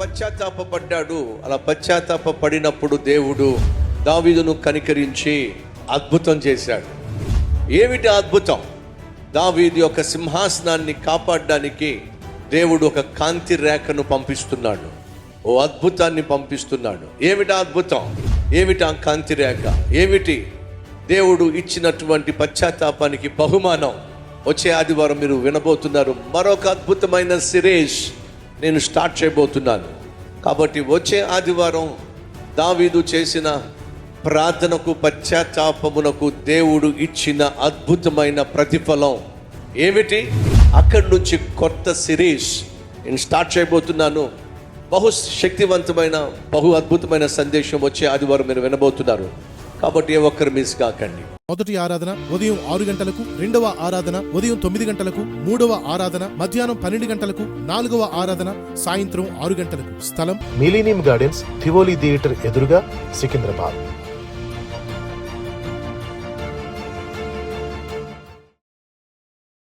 పశ్చాత్తాపడ్డాడు అలా పశ్చాత్తాప పడినప్పుడు దేవుడు దావీదును కనికరించి అద్భుతం చేశాడు. ఏమిటి అద్భుతం? దావీదు యొక్క సింహాసనాన్ని కాపాడడానికి దేవుడు ఒక కాంతి రేఖను పంపిస్తున్నాడు. ఓ అద్భుతాన్ని పంపిస్తున్నాడు. ఏమిటి అద్భుతం? ఏమిటి ఆ కాంతి రేఖ? ఏమిటి? దేవుడు ఇచ్చినటువంటి పశ్చాత్తాపానికి బహుమానం. వచ్చే ఆదివారం మీరు వినబోతున్నారు మరొక అద్భుతమైన సిరేష్ నేను స్టార్ట్ చేయబోతున్నాను. కాబట్టి వచ్చే ఆదివారం దావీదు చేసిన ప్రార్థనకు పశ్చాత్తాపమునకు దేవుడు ఇచ్చిన అద్భుతమైన ప్రతిఫలం ఏమిటి? అక్కడి నుంచి కొత్త సిరీస్ నేను స్టార్ట్ చేయబోతున్నాను. బహు శక్తివంతమైన బహు అద్భుతమైన సందేశం వచ్చే ఆదివారం మీరు వినబోతున్నారు. కాబట్టి ఏ ఒక్కరు మిస్ కాకండి. మొదటి ఆరాధన ఉదయం ఆరు గంటలకు రెండవ ఆరాధన ఉదయం తొమ్మిది గంటలకు మూడవ ఆరాధన మధ్యాహ్నం పన్నెండు గంటలకు నాలుగవ ఆరాధన సాయంత్రం ఆరు గంటలకు. స్థలం మిలీనియం గార్డెన్స్ థివోలీ థియేటర్ ఎదురుగా సికింద్రాబాద్.